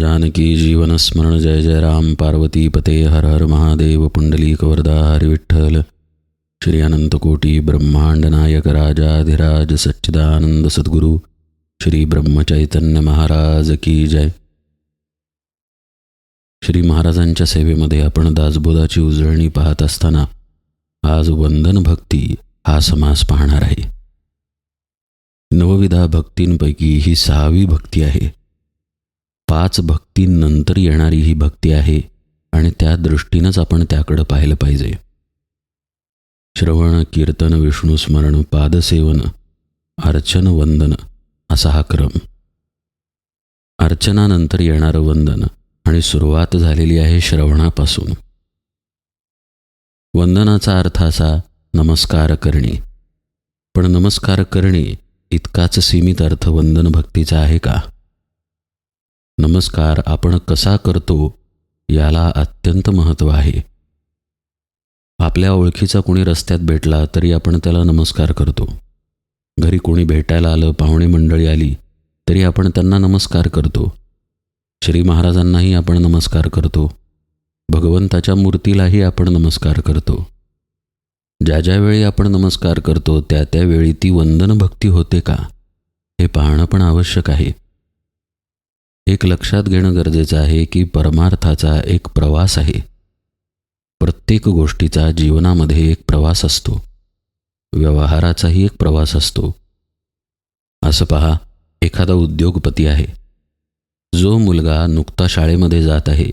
जानकी जीवनस्मरण जय जय राम पार्वती पते हर हर महादेव पुंडली वरदा हरी विठ्ठल श्री अनंतकोटी ब्रह्मांड नायक राजाधिराज सच्चिदानंद सद्गुरू श्री ब्रह्मचैतन्य महाराज की जय। श्री महाराजांच्या सेवेमध्ये आपण दासबोधाची उजळणी पाहत असताना आज वंदन भक्ती हा समास पाहणार आहे. नवविधा भक्तींपैकी ही सहावी भक्ती आहे. पाच भक्तींनंतर येणारी ही भक्ती आहे आणि त्या दृष्टीनंच आपण त्याकडं पाहिलं पाहिजे. श्रवण कीर्तन विष्णुस्मरण पादसेवन अर्चन वंदन असा हा क्रम. अर्चनानंतर येणारं वंदन आणि सुरुवात झालेली आहे श्रवणापासून. वंदनाचा अर्थ असा नमस्कार करणे. पण नमस्कार करणे इतकाच सीमित अर्थ वंदन भक्तीचा आहे का? नमस्कार आपण कसा करतो याला अत्यंत महत्त्व आहे. आपल्या ओळखीचा कोणी रस्त्यात भेटला तरी आपण त्याला नमस्कार करतो. घरी कोणी भेटायला आलं पाहुणे मंडळी आली तरी आपण त्यांना नमस्कार करतो. श्री महाराजांनाही आपण नमस्कार करतो. भगवंताच्या मूर्तीलाही आपण नमस्कार करतो. ज्या ज्यावेळी आपण नमस्कार करतो त्या त्यावेळी ती वंदन भक्ती होते का? हे पाहणं पण आवश्यक आहे. एक लक्षात घेणं गरजेचं आहे की परमार्थाचा एक प्रवास आहे. प्रत्येक गोष्टीचा जीवनामध्ये एक प्रवास असतो. व्यवहाराचाही एक प्रवास असतो. असं पहा एखादा उद्योगपती आहे. जो मुलगा नुकता शाळेमध्ये जात आहे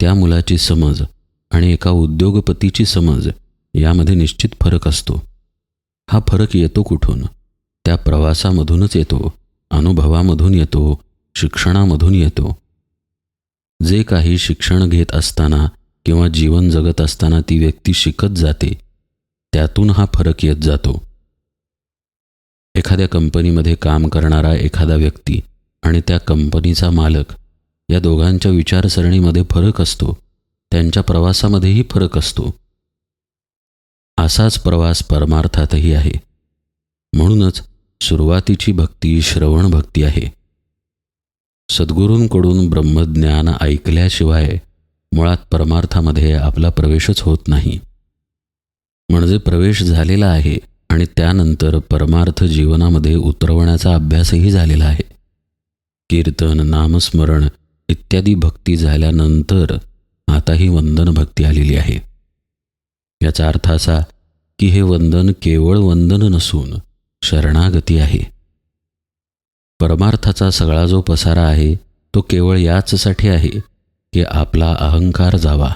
त्या मुलाची समज आणि एका उद्योगपतीची समज यामध्ये निश्चित फरक असतो. हा फरक येतो कुठून? त्या प्रवासामधूनच येतो अनुभवामधून येतो शिक्षणामधून येतो. जे काही शिक्षण घेत असताना किंवा जीवन जगत असताना ती व्यक्ती शिकत जाते त्यातून हा फरक येत जातो. एखाद्या कंपनीमध्ये काम करणारा एखादा व्यक्ती आणि त्या कंपनीचा मालक या दोघांच्या विचारसरणीमध्ये फरक असतो. त्यांच्या प्रवासामध्येही फरक असतो. असाच प्रवास परमार्थातही आहे. म्हणूनच सुरुवातीची भक्ती श्रवण भक्ती आहे. सद्गुरूंकडून ब्रह्मज्ञान ऐकल्याशिवाय मुळात परमार्थामध्ये आपला प्रवेशच होत नाही. म्हणजे प्रवेश झालेला आहे आणि त्यानंतर परमार्थ जीवनामध्ये उतरवण्याचा अभ्यासही झालेला आहे. कीर्तन नामस्मरण इत्यादी भक्ती झाल्यानंतर आता ही वंदन भक्ती आलेली आहे. याचा अर्थ असा की हे वंदन केवळ वंदन नसून शरणागती आहे. परमार्थाचा सगळा जो पसारा आहे तो केवळ याचसाठी आहे की आपला अहंकार जावा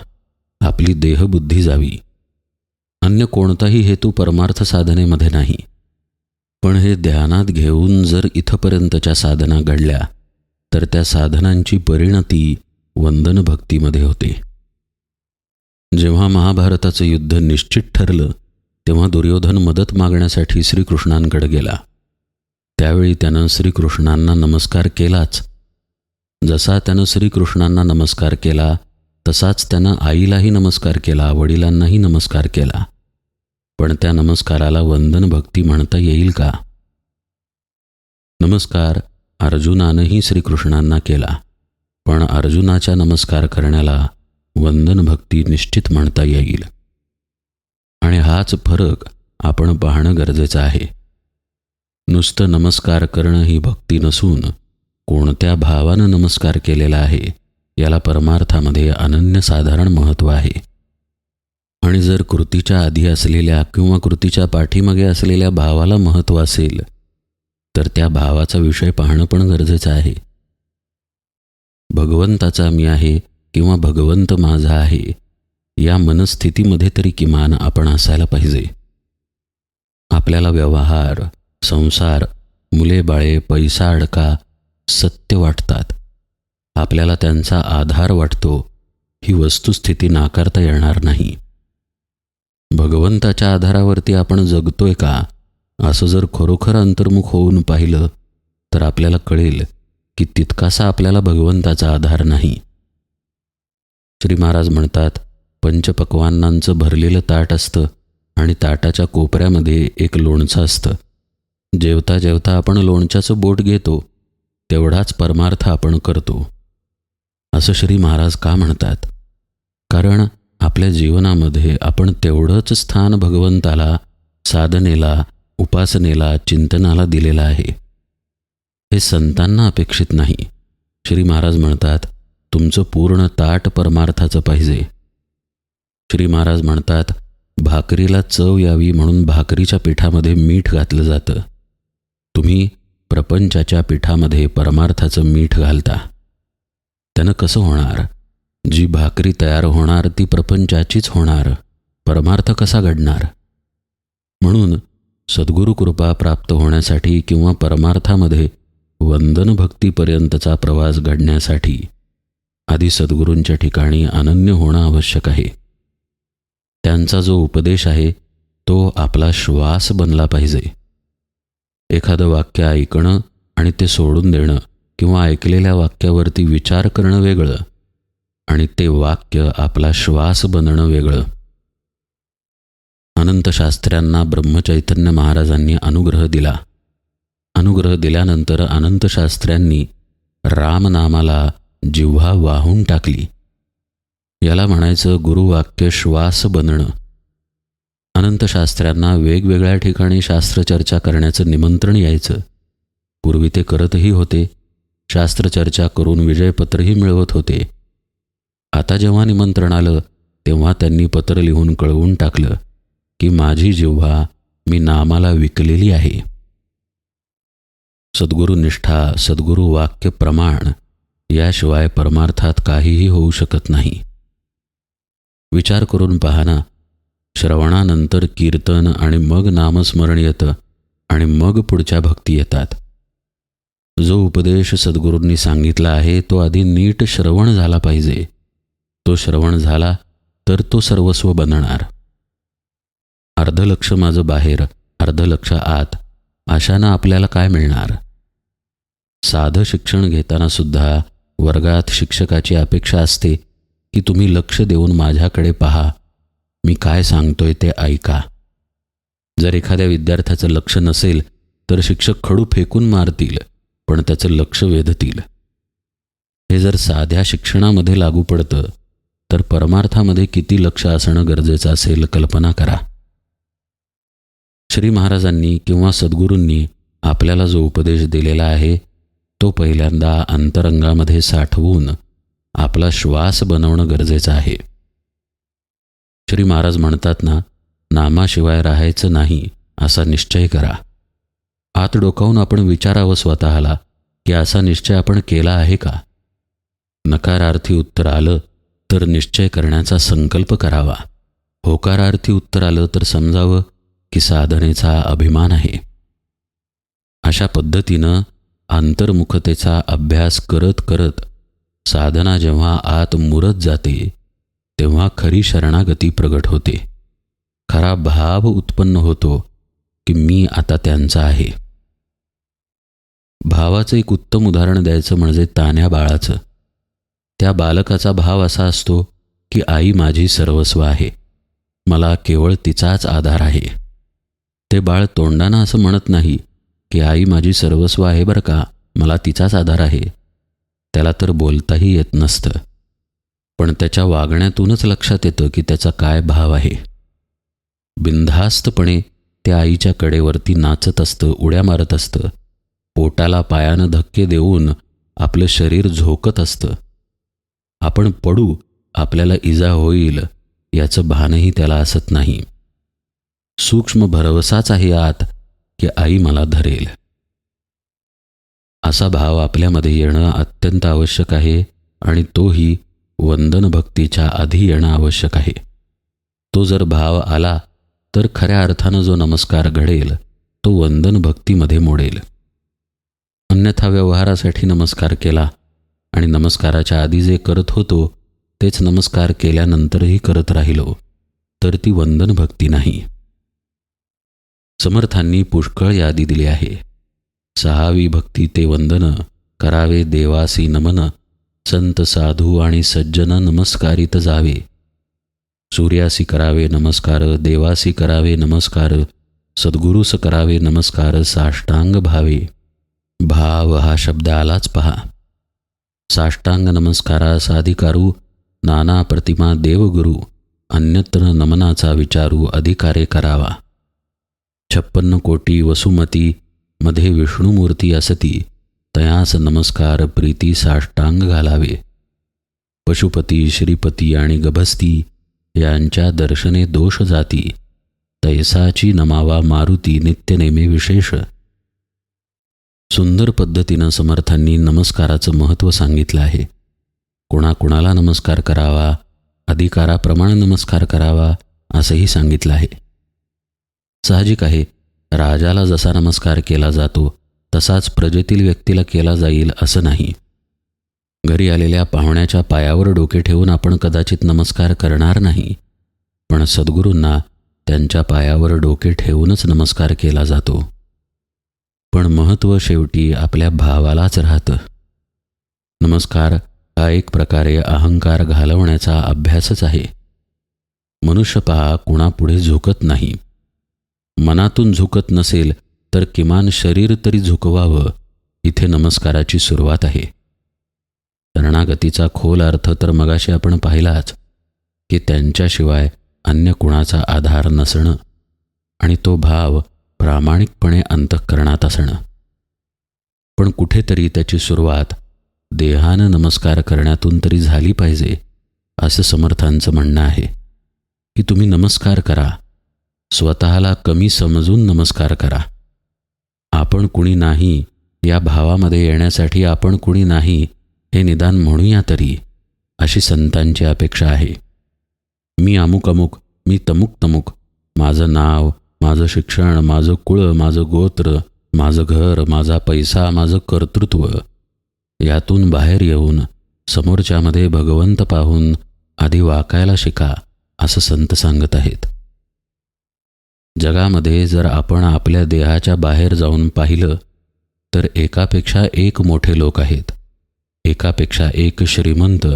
आपली देहबुद्धी जावी. अन्य कोणताही हेतू परमार्थ साधनेमध्ये नाही. पण हे ध्यानात घेऊन जर इथपर्यंतच्या साधना घडल्या तर त्या साधनांची परिणती वंदन भक्तीमध्ये होते. जेव्हा महाभारताचं युद्ध निश्चित ठरलं तेव्हा दुर्योधन मदत मागण्यासाठी श्रीकृष्णांकडे गेला. त्यावेळी त्यानं श्रीकृष्णांना नमस्कार केलाच. जसा त्यानं श्रीकृष्णांना नमस्कार केला तसाच त्यानं आईलाही नमस्कार केला वडिलांनाही नमस्कार केला. पण त्या नमस्काराला वंदन भक्ती म्हणता येईल का? नमस्कार अर्जुनानंही श्रीकृष्णांना केला पण अर्जुनाच्या नमस्कार करण्याला वंदन भक्ती निश्चित म्हणता येईल. आणि हाच फरक आपण पाहणं गरजेचं आहे. नुसतं नमस्कार करणं ही भक्ती नसून कोणत्या भावानं नमस्कार केलेला आहे याला परमार्थामध्ये अनन्यसाधारण महत्त्व आहे. आणि जर कृतीच्या आधी असलेल्या किंवा कृतीच्या पाठीमागे असलेल्या भावाला महत्त्व असेल तर त्या भावाचा विषय पाहणं पण गरजेचं आहे. भगवंताचा मी आहे किंवा भगवंत माझा आहे या मनस्थितीमध्ये तरी किमान आपण असायला पाहिजे. आपल्याला व्यवहार संसार मुले बाळे पैसा अडका सत्य वाटतात. आपल्याला त्यांचा आधार वाटतो ही वस्तुस्थिती नाकारता येणार नाही. भगवंताच्या आधारावरती आपण जगतोय का? असं जर खरोखर अंतर्मुख होऊन पाहिलं तर आपल्याला कळेल की तितकासा आपल्याला भगवंताचा आधार नाही. श्री महाराज म्हणतात पंचपक्वानांचं भरलेलं ताट असतं आणि ताटाच्या कोपऱ्यामध्ये एक लोणचं असतं. जेवता जेवता आपण लोणच्याचं बोट घेतो तेवढाच परमार्थ आपण करतो. असं श्री महाराज का म्हणतात? कारण आपल्या जीवनामध्ये आपण तेवढंच स्थान भगवंताला साधनेला उपासनेला चिंतनाला दिलेलं आहे. हे संतांना अपेक्षित नाही. श्री महाराज म्हणतात तुमचं पूर्ण ताट परमार्थाचं पाहिजे. श्री महाराज म्हणतात भाकरीला चव यावी म्हणून भाकरीच्या पिठामध्ये मीठ घातलं जातं. तुम्ही प्रपंचाच्या पिठामध्ये परमार्थाचं मीठ घालता. त्यानं कसं होणार? जी भाकरी तयार होणार ती प्रपंचाचीच होणार. परमार्थ कसा घडणार? म्हणून सद्गुरू कृपा प्राप्त होण्यासाठी किंवा परमार्थामध्ये वंदन भक्तीपर्यंतचा प्रवास घडण्यासाठी आधी सद्गुरूंच्या ठिकाणी अनन्य होणं आवश्यक आहे. त्यांचा जो उपदेश आहे तो आपला श्वास बनला पाहिजे. एखादं वाक्य ऐकणं आणि ते सोडून देणं किंवा ऐकलेल्या वाक्यावरती विचार करणं वेगळं आणि ते वाक्य आपला श्वास बनणं वेगळं. अनंतशास्त्र्यांना ब्रह्मचैतन्य महाराजांनी अनुग्रह दिला. अनुग्रह दिल्यानंतर अनंतशास्त्र्यांनी रामनामाला जिव्हा वाहून टाकली. याला म्हणायचं गुरुवाक्य श्वास बनणं. अनंत शास्त्र्यांना वेगवेगळ्या ठिकाणी शास्त्रचर्चा करण्याचं निमंत्रण यायचं. पूर्वी ते करतही होते. शास्त्रचर्चा करून विजयपत्रही मिळवत होते. आता जेव्हा निमंत्रण आलं तेव्हा त्यांनी पत्र लिहून कळवून टाकलं की माझी जिव्हा मी नामाला विकलेली आहे. सद्गुरू निष्ठा सद्गुरू वाक्य प्रमाण याशिवाय परमार्थात काहीही होऊ शकत नाही. विचार करून पाहना श्रवणानंतर कीर्तन आणि मग नामस्मरण येतं आणि मग पुढच्या भक्ती येतात. जो उपदेश सद्गुरूंनी सांगितला आहे तो आधी नीट श्रवण झाला पाहिजे. तो श्रवण झाला तर तो सर्वस्व बनणार. अर्ध लक्ष माझं बाहेर अर्ध लक्ष आत अशानं आपल्याला काय मिळणार? साधं शिक्षण घेताना सुद्धा वर्गात शिक्षकाची अपेक्षा असते की तुम्ही लक्ष देऊन माझ्याकडे पहा मी काय सांगतोय ते ऐका. जर एखाद्या विद्यार्थ्याचं लक्ष नसेल तर शिक्षक खडू फेकून मारतील पण त्याचं लक्ष वेधतील. हे जर साध्या शिक्षणामध्ये लागू पडतं तर परमार्थामध्ये किती लक्ष असणं गरजेचं असेल कल्पना करा. श्री महाराजांनी किंवा सद्गुरूंनी आपल्याला जो उपदेश दिलेला आहे तो पहिल्यांदा अंतरंगामध्ये साठवून आपला श्वास बनवणं गरजेचं आहे. श्री महाराज म्हणतात ना नामाशिवाय राहायचं नाही असा निश्चय करा. आत डोकावून आपण विचारावं स्वतःला की असा निश्चय आपण केला आहे का? नकारार्थी उत्तर आलं तर निश्चय करण्याचा संकल्प करावा. होकारार्थी उत्तर आलं तर समजावं की साधनेचा अभिमान आहे. अशा पद्धतीनं अंतर्मुखतेचा अभ्यास करत करत साधना जेव्हा आत मुरत जाते तेव्हा खरी शरणागती प्रगट होते. खरा भाव उत्पन्न होतो की मी आता त्यांचा आहे. भावाचं एक उत्तम उदाहरण द्यायचं म्हणजे तान्या बाळाचं. त्या बालकाचा भाव असा असतो की आई माझी सर्वस्व आहे. मला केवळ तिचाच आधार आहे. ते बाळ तोंडानं असं म्हणत नाही की आई माझी सर्वस्व आहे बरं का मला तिचाच आधार आहे. त्याला तर बोलताही येत नसतं. पण त्याच्या वागण्यातूनच लक्षात येतं की त्याचा काय भाव आहे. बिनधास्तपणे त्या आईच्या कडेवरती नाचत असतं उड्या मारत असतं. पोटाला पायानं धक्के देऊन आपलं शरीर झोकत असतं. आपण पडू आपल्याला इजा होईल याचं भानही त्याला असत नाही. सूक्ष्म भरवसाच आहे आत की आई मला धरेल. असा भाव आपल्यामध्ये येणं अत्यंत आवश्यक आहे आणि तोही वंदन भक्तीच्या आधी येणं आवश्यक आहे. तो जर भाव आला तर खऱ्या अर्थानं जो नमस्कार घडेल तो वंदन भक्तीमध्ये मोडेल. अन्यथा व्यवहारासाठी नमस्कार केला आणि नमस्काराच्या आधी जे करत होतो तेच नमस्कार केल्यानंतरही करत राहिलो तर ती वंदन भक्ती नाही. समर्थांनी पुष्कळ यादी दिली आहे. सहावी भक्ती ते वंदन करावे देवासी नमन संत साधू आणि सज्जन नमस्कारित जावे. सूर्यासी करावे नमस्कार देवासी करावे नमस्कार सद्गुरूस करावे नमस्कार साष्टांग भावे. भाव हा शब्द आलाच पहा. साष्टांग नमस्कारास अधिकारू नाना प्रतिमा देवगुरु अन्यत्र नमनाचा विचारू अधिकारे करावा. छप्पन्न कोटी वसुमती मध्ये विष्णुमूर्ती असती तयास नमस्कार प्रीती साष्टांग घालावे. पशुपती श्रीपती आणि गभस्ती यांच्या दर्शने दोष जाती. तैसाची नमावा मारुती नित्यनेमे विशेष. सुंदर पद्धतीनं समर्थांनी नमस्काराचं महत्त्व सांगितलं आहे. कुणाकुणाला नमस्कार करावा अधिकाराप्रमाणे नमस्कार करावा असंही सांगितलं आहे. साहजिक आहे राजाला जसा नमस्कार केला जातो तसाच प्रजेतील व्यक्तीला केला जाईल असं नाही. घरी आलेल्या पाहुण्याच्या पायावर डोके ठेवून आपण कदाचित नमस्कार करणार नाही. पण सद्गुरूंना त्यांच्या पायावर डोके ठेवूनच नमस्कार केला जातो. पण महत्त्व शेवटी आपल्या भावालाच राहतं. नमस्कार हा एक प्रकारे अहंकार घालवण्याचा अभ्यासच आहे. मनुष्य पहा कुणापुढे झुकत नाही. मनातून झुकत नसेल तर किमान शरीर तरी झुकवावं इथे नमस्काराची सुरुवात आहे. शरणागतीचा खोल अर्थ तर मगाशी आपण पाहिलाच की त्यांच्याशिवाय अन्य कुणाचा आधार नसणं आणि तो भाव प्रामाणिकपणे अंतःकरणात असणं. पण कुठेतरी त्याची सुरुवात देहानं नमस्कार करण्यातून तरी झाली पाहिजे असं समर्थांचं म्हणणं आहे की तुम्ही नमस्कार करा स्वतःला कमी समजून नमस्कार करा. आपण कुणी नाही या भावामध्ये येण्यासाठी आपण कुणी नाही हे निदान म्हणूया तरी अशी संतांची अपेक्षा आहे. मी अमुक अमुक मी तमुक तमुक माझं नाव माझं शिक्षण माझं कुळ माझं गोत्र माझं घर माझा पैसा माझं कर्तृत्व यातून बाहेर येऊन समोरच्यामध्ये भगवंत पाहून आधी वाकायला शिका असं संत सांगत आहेत. जगामध्ये जर आपण आपल्या देहाच्या बाहेर जाऊन पाहिलं तर एकापेक्षा एक मोठे लोक आहेत. एकापेक्षा एक श्रीमंत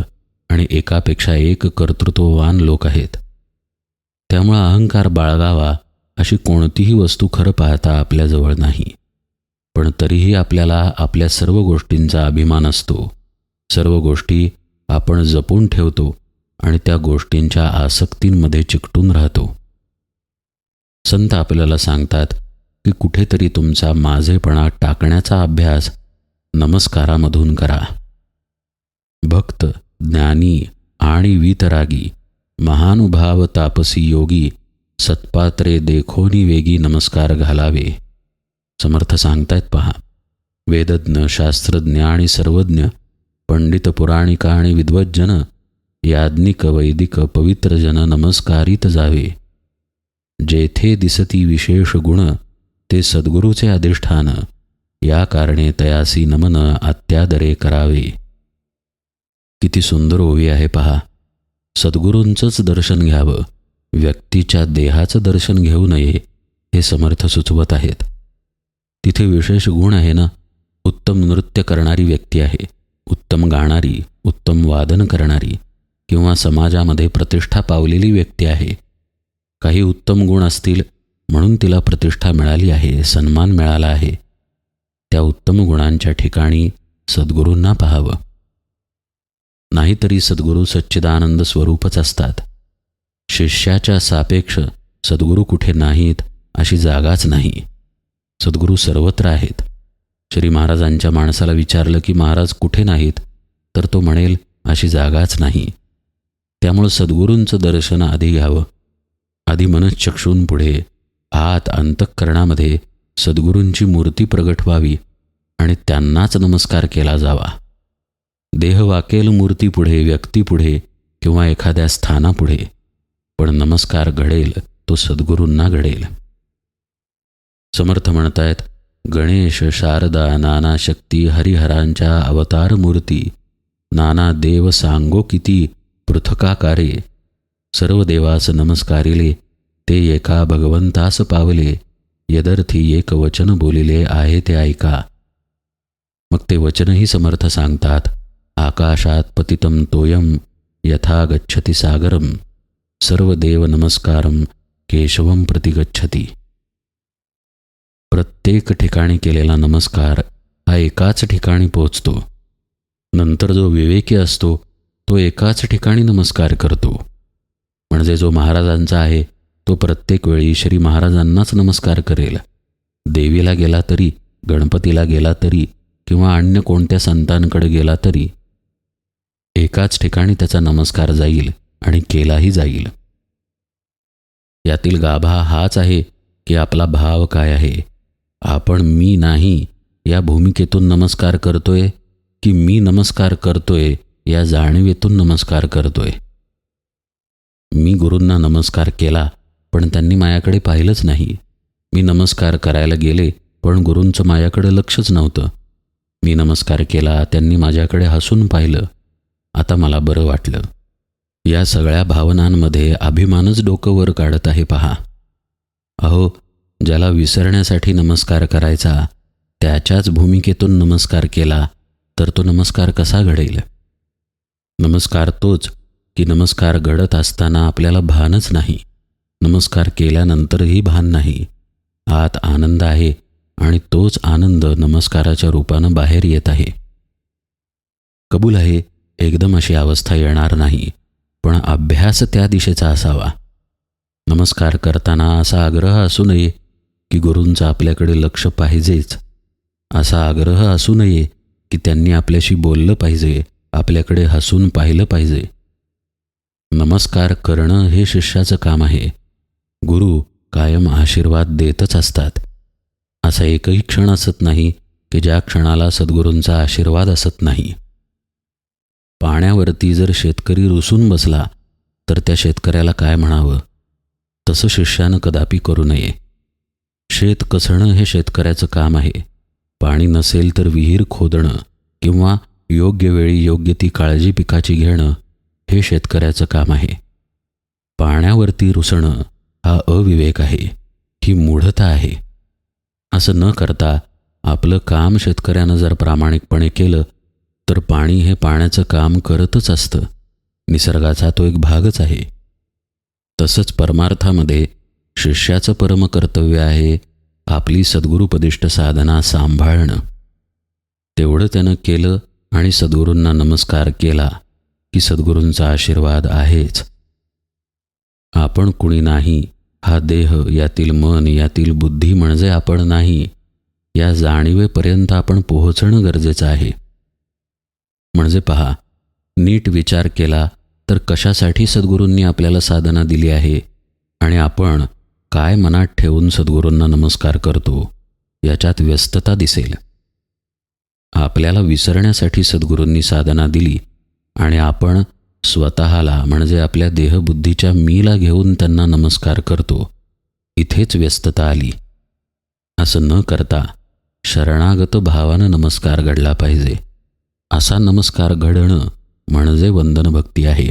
आणि एकापेक्षा एक कर्तृत्ववान लोक आहेत. त्यामुळं अहंकार बाळगावा अशी कोणतीही वस्तू खरं पाहता आपल्याजवळ नाही. पण तरीही आपल्याला आपल्या सर्व गोष्टींचा अभिमान असतो. सर्व गोष्टी आपण जपून ठेवतो आणि त्या गोष्टींच्या आसक्तींमध्ये चिकटून राहतो. संत आपल्याला सांगतात की कुठेतरी तुमचा माझेपणा टाकण्याचा अभ्यास नमस्कारामधून करा. भक्त ज्ञानी आणि वीतरागी महानुभाव तापसी योगी सत्पात्रे देखोनी वेगी नमस्कार घालावे. समर्थ सांगतायत पहा. वेदज्ञ शास्त्रज्ञ आणि सर्वज्ञ पंडित पुराणिका आणि विद्वज्जन याज्ञिक वैदिक पवित्रजन नमस्कारित जावे. जेथे दिसती विशेष गुण ते सद्गुरूचे अधिष्ठान. या कारणे तयासी नमन अत्यादरे करावे. किती सुंदर ओवी आहे पहा. सद्गुरूंचंच दर्शन घ्यावं व्यक्तीच्या देहाचं दर्शन घेऊ नये हे समर्थ सुचवत आहेत. तिथे विशेष गुण आहे ना? उत्तम नृत्य करणारी व्यक्ती आहे उत्तम गाणारी उत्तम वादन करणारी किंवा समाजामध्ये प्रतिष्ठा पावलेली व्यक्ती आहे. काही उत्तम गुण असतील म्हणून तिला प्रतिष्ठा मिळाली आहे सन्मान मिळाला आहे. त्या उत्तम गुणांच्या ठिकाणी सद्गुरूंना पाहावं. नाहीतरी सद्गुरू सच्चिदानंद स्वरूपच असतात. शिष्याच्या सापेक्ष सद्गुरू कुठे नाहीत अशी जागाच नाही. सद्गुरू सर्वत्र आहेत. श्री महाराजांच्या माणसाला विचारलं की महाराज कुठे नाहीत तर तो म्हणेल अशी जागाच नाही. त्यामुळं सद्गुरूंचं दर्शन आधी घ्यावं. आधी मनश्चक्षून पुढे आत अंतःकरणामध्ये सद्गुरूंची मूर्ती प्रगट व्हावी आणि त्यांनाच नमस्कार केला जावा. देह वाकेल मूर्तीपुढे व्यक्तीपुढे किंवा एखाद्या स्थानापुढे पण नमस्कार घडेल तो सद्गुरूंना घडेल. समर्थ म्हणतायत गणेश शारदा नाना शक्ती हरिहरांच्या अवतार मूर्ती नाना देव सांगो किती पृथकाकारे सर्व देवास नमस्कारिले ते एका भगवंतास पावले यदर्थी एक वचन बोलिले आहे ते ऐका. मग ते वचनही समर्थ सांगतात आकाशात पतितं तोयम यथा गच्छति सागरम सर्व देव नमस्कारम केशवम प्रति गच्छती. प्रत्येक ठिकाणी केलेला नमस्कार हा एकाच ठिकाणी पोचतो. नंतर जो विवेकी असतो तो एकाच ठिकाणी नमस्कार करतो. म्हणजे जो महाराजांचा आहे तो प्रत्येक वेळी श्री महाराजांनाच नमस्कार करेल. देवीला गेला तरी गणपतीला गेला तरी किंवा अन्य कोणत्या संतांकडे गेला तरी एकाच ठिकाणी त्याचा नमस्कार जाईल आणि केलाही जाईल. यातील गाभा हाच आहे की आपला भाव काय आहे? आपण मी नाही या भूमिकेतून नमस्कार करतोय की मी नमस्कार करतोय या जाणीवेतून नमस्कार करतोय? मी गुरूंना नमस्कार केला पण त्यांनी माझ्याकडे पाहिलंच नाही. मी नमस्कार करायला गेले पण गुरूंचं माझ्याकडे लक्षच नव्हतं. मी नमस्कार केला त्यांनी माझ्याकडे हसून पाहिलं. आता मला बरं वाटलं. या सगळ्या भावनांमध्ये अभिमानच डोकं वर काढत आहे पहा. अहो ज्याला विसरण्यासाठी नमस्कार करायचा त्याच्याच भूमिकेतून नमस्कार केला तर तो नमस्कार कसा घडेल? नमस्कार तोच की नमस्कार घडत असताना आपल्याला भानच नाही. नमस्कार केल्यानंतरही भान नाही. आत आनंद आहे आणि तोच आनंद नमस्काराच्या रूपानं बाहेर येत आहे. कबूल आहे एकदम अशी अवस्था येणार नाही पण अभ्यास त्या दिशेचा असावा. नमस्कार करताना असा आग्रह असू नये की गुरूंचं आपल्याकडे लक्ष पाहिजेच. असा आग्रह असू नये की त्यांनी आपल्याशी बोललं पाहिजे आपल्याकडे हसून पाहिलं पाहिजे. नमस्कार करणं हे शिष्याचं काम आहे. गुरु कायम आशीर्वाद देतच असतात. असा एकही क्षण असत नाही की ज्या क्षणाला सद्गुरूंचा आशीर्वाद असत नाही. पाण्यावरती जर शेतकरी रुसून बसला तर त्या शेतकऱ्याला काय म्हणावं? तसं शिष्यानं कदापि करू नये. शेत कसणं हे शेतकऱ्याचं काम आहे. पाणी नसेल तर विहीर खोदणं किंवा योग्य वेळी योग्य ती काळजी पिकाची घेणं हे शेतकऱ्याचं काम आहे. पाण्यावरती रुसणं हा अविवेक आहे. ही मूढता आहे. असं न करता आपलं काम शेतकऱ्यानं जर प्रामाणिकपणे केलं तर पाणी हे पाण्याचं काम करतच असतं. निसर्गाचा तो एक भागच आहे. तसंच परमार्थामध्ये शिष्याचं परमकर्तव्य आहे आपली सद्गुरुपदिष्ट साधना सांभाळणं. तेवढं त्यानं केलं आणि सद्गुरूंना नमस्कार केला. की सद्गुरूंचा आशीर्वाद आहेच. आपण कुणी नाही हा देह यातील मन यातील बुद्धी म्हणजे आपण नाही या जाणीवेपर्यंत आपण पोहोचणं गरजेचं आहे. म्हणजे पहा नीट विचार केला तर कशासाठी सद्गुरूंनी आपल्याला साधना दिली आहे आणि आपण काय मनात ठेवून सद्गुरूंना नमस्कार करतो याच्यात व्यस्तता दिसेल. आपल्याला विसरण्यासाठी सद्गुरूंनी साधना दिली आणि आपण स्वतःला म्हणजे आपल्या देहबुद्धीच्या मीला घेऊन त्यांना नमस्कार करतो. इथेच व्यस्तता आली. असं न करता शरणागत भावानं नमस्कार घडला पाहिजे. असा नमस्कार घडणं म्हणजे वंदनभक्ती आहे.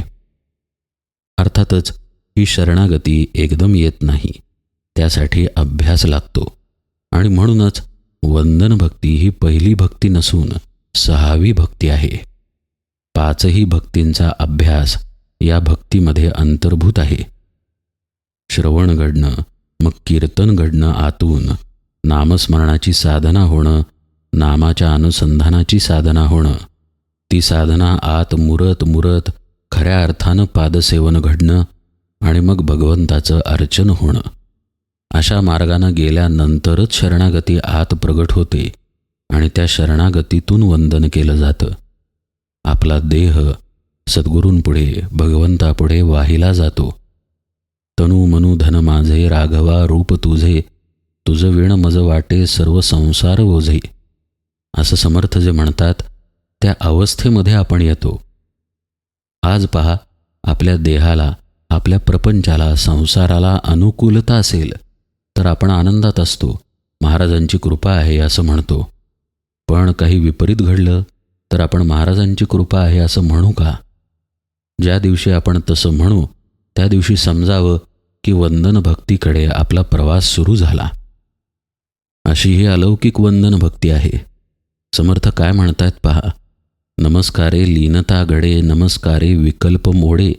अर्थातच ही शरणागती एकदम येत नाही. त्यासाठी अभ्यास लागतो. आणि म्हणूनच वंदनभक्ती ही पहिली भक्ती नसून सहावी भक्ती आहे. पाचही भक्तींचा अभ्यास या भक्तीमध्ये अंतर्भूत आहे. श्रवण घडणं मग कीर्तन घडणं आतून नामस्मरणाची साधना होणं नामाच्या अनुसंधानाची साधना होणं ती साधना आत मुरत मुरत खऱ्या अर्थानं पादसेवन घडणं आणि मग भगवंताचं अर्चन होणं. अशा मार्गानं गेल्यानंतरच शरणागती आत प्रगट होते आणि त्या शरणागतीतून वंदन केलं जातं. आपला देह सद्गुरूंपुढे भगवंतापुढे वाहिला जातो. तनू मनू धन माझे राघवा रूप तुझे तुझं विण मज वाटे सर्व संसार ओझे. असं समर्थ जे म्हणतात त्या अवस्थेमध्ये आपण येतो. आज पहा आपल्या देहाला आपल्या प्रपंचाला संसाराला अनुकूलता असेल तर आपण आनंदात असतो. महाराजांची कृपा आहे असं म्हणतो. पण काही विपरीत घडलं तर आपण महाराजांची कृपा आहे असं म्हणू का? ज्या दिवशी आपण तसं म्हणू त्या दिवशी समजावं की वंदन भक्तीकडे आपला प्रवास सुरू झाला. अशी ही अलौकिक वंदन भक्ती आहे. समर्थ काय म्हणतायत पहा? नमस्कारे लीनता घडे नमस्कारे विकल्प मोडे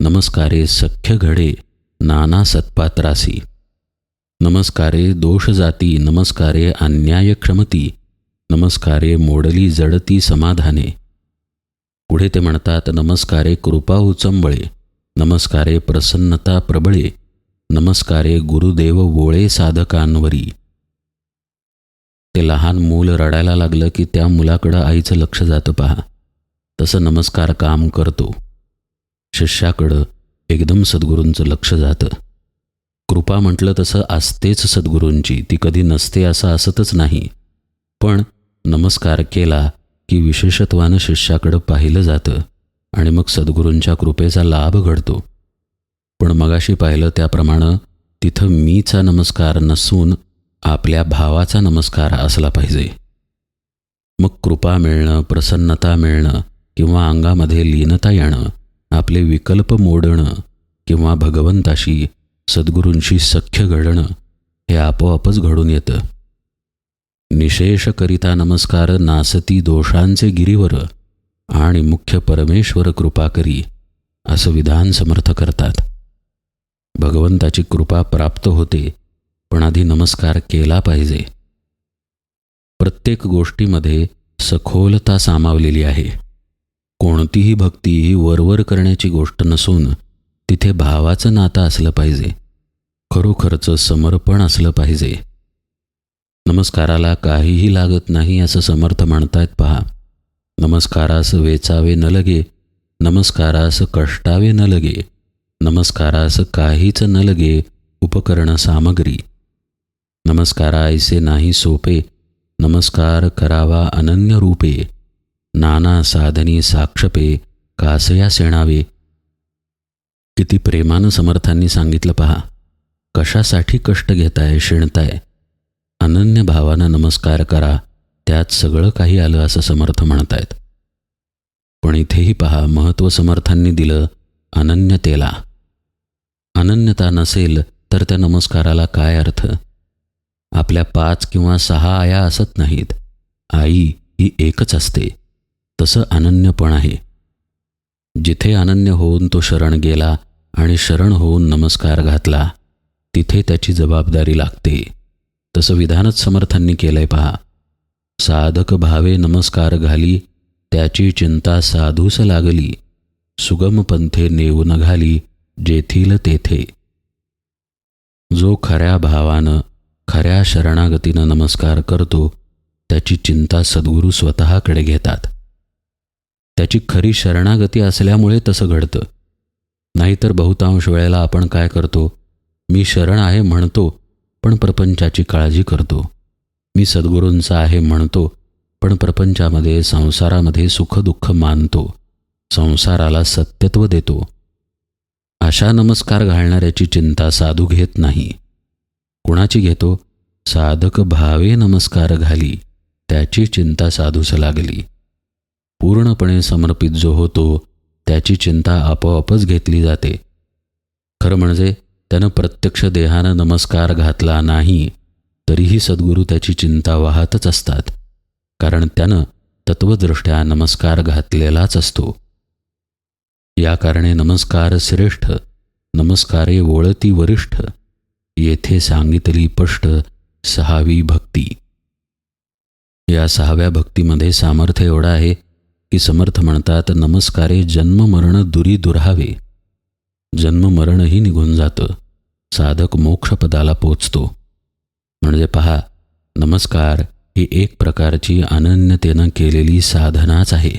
नमस्कारे सख्य घडे नाना सत्पात्रासी. नमस्कारे दोष जाती नमस्कारे अन्याय क्षमती नमस्कारे मोडली जडती समाधाने. पुढे ते म्हणतात नमस्कारे कृपा उचंबळे नमस्कारे प्रसन्नता प्रबळे नमस्कारे गुरुदेव वोळे साधकांवरी. ते लहान मूल रडायला लागलं की त्या मुलाकडं आईचं लक्ष जातं पहा. तसं नमस्कार काम करतो. शिष्याकडं एकदम सद्गुरूंचं लक्ष जातं. कृपा म्हटलं तसं असतेच सद्गुरूंची ती कधी नसते असं असतच नाही. पण नमस्कार केला की विशेषत्वानं शिष्याकडं पाहिलं जातं आणि मग सद्गुरूंच्या कृपेचा लाभ घडतो. पण मगाशी पाहिलं त्याप्रमाणे तिथं मीचा नमस्कार नसून आपल्या भावाचा नमस्कार असला पाहिजे. मग कृपा मिळणं प्रसन्नता मिळणं किंवा अंगामध्ये लीनता येणं आपले विकल्प मोडणं किंवा भगवंताशी सद्गुरूंशी सख्य घडणं हे आपोआपच घडून येतं. निशेष करिता नमस्कार नासती दोषांचे गिरीवर आणि मुख्य परमेश्वर कृपा करी असं विधान समर्थ करतात. भगवंताची कृपा प्राप्त होते पण आधी नमस्कार केला पाहिजे. प्रत्येक गोष्टीमध्ये सखोलता सामावलेली आहे. कोणतीही भक्ती ही वरवर करण्याची गोष्ट नसून तिथे भावाचं नातं असलं पाहिजे. खरोखरचं समर्पण असलं पाहिजे. नमस्काराला काहीही लागत नाही असं समर्थ म्हणतायत पहा. नमस्कारास वेचावे न लगे नमस्कारास कष्टावे न लगे नमस्कारास काहीच न लगे उपकरण सामग्री. नमस्कारा ऐसे नाही सोपे नमस्कार करावा अनन्य रूपे नाना साधनी साक्षपे कासया सेणावे. किती प्रेमानं समर्थांनी सांगितलं पहा. कशासाठी कष्ट घेताय शिणताय? अनन्य भावानं नमस्कार करा त्यात सगळं काही आलं असं समर्थ म्हणतायत. पण इथेही पहा महत्त्व समर्थांनी दिलं अनन्यतेला अनन्यता नसेल तर त्या नमस्काराला काय अर्थ? आपल्या पाच किंवा सहा आया असत नाहीत. आई ही एकच असते. तसं अनन्यपण आहे. जिथे अनन्य होऊन तो शरण गेला आणि शरण होऊन नमस्कार घातला तिथे त्याची जबाबदारी लागते. तसं विधानच समर्थांनी केलंय पहा. साधक भावे नमस्कार घाली त्याची चिंता साधूस लागली. सुगम पंथे नेऊन घाली जेथील तेथे. जो खऱ्या भावानं खऱ्या शरणागतीनं नमस्कार करतो त्याची चिंता सद्गुरू स्वतःकडे घेतात. त्याची खरी शरणागती असल्यामुळे तसं घडतं. नाहीतर बहुतांश वेळेला आपण काय करतो? मी शरण आहे म्हणतो पण प्रपंचाची काळजी करतो. मी सद्गुरूंचा आहे म्हणतो पण प्रपंचामध्ये संसारामध्ये सुखदुःख मानतो. संसाराला सत्यत्व देतो. अशा नमस्कार घालणाऱ्याची चिंता साधू घेत नाही. कुणाची घेतो? साधक भावे नमस्कार घाली त्याची चिंता साधूस लागली. पूर्णपणे समर्पित जो होतो त्याची चिंता आपोआपच घेतली जाते. खरं म्हणजे त्यानं प्रत्यक्ष देहानं नमस्कार घातला नाही तरीही सद्गुरू त्याची चिंता वाहतच असतात. कारण त्यानं तत्वदृष्ट्या नमस्कार घातलेलाच असतो. या कारणे नमस्कार श्रेष्ठ नमस्कारे वळती वरिष्ठ येथे सांगितली पष्ट सहावी भक्ती. या सहाव्या भक्तीमध्ये सामर्थ्य एवढं आहे की समर्थ म्हणतात नमस्कारे जन्ममरण दुरी दुरावे जन्ममरणही निघून जातं. साधक मोक्षपदाला पोचतो. म्हणजे पहा नमस्कार ही एक प्रकारची अनन्यतेनं केलेली साधनाच आहे.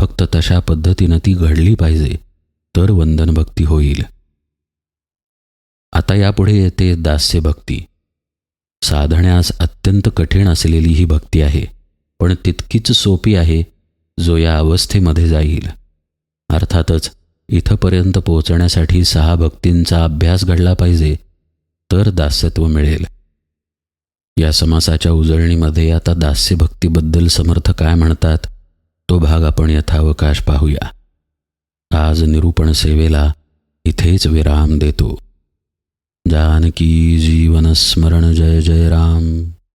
फक्त तशा पद्धतीनं ती घडली पाहिजे तर वंदन भक्ती होईल. आता यापुढे येते दास्य भक्ती. साधण्यास अत्यंत कठीण असलेली ही भक्ती आहे पण तितकीच सोपी आहे जो या अवस्थेमध्ये जाईल. अर्थातच इथंपर्यंत पोहोचण्यासाठी सहा भक्तींचा अभ्यास घडला पाहिजे तर दास्यत्व मिळेल. या समासाच्या उजळणीमध्ये आता दास्यभक्तीबद्दल समर्थ काय म्हणतात तो भाग आपण यथावकाश पाहूया. आज निरूपण सेवेला इथेच विराम देतो. जानकी जीवन स्मरण जय जय राम.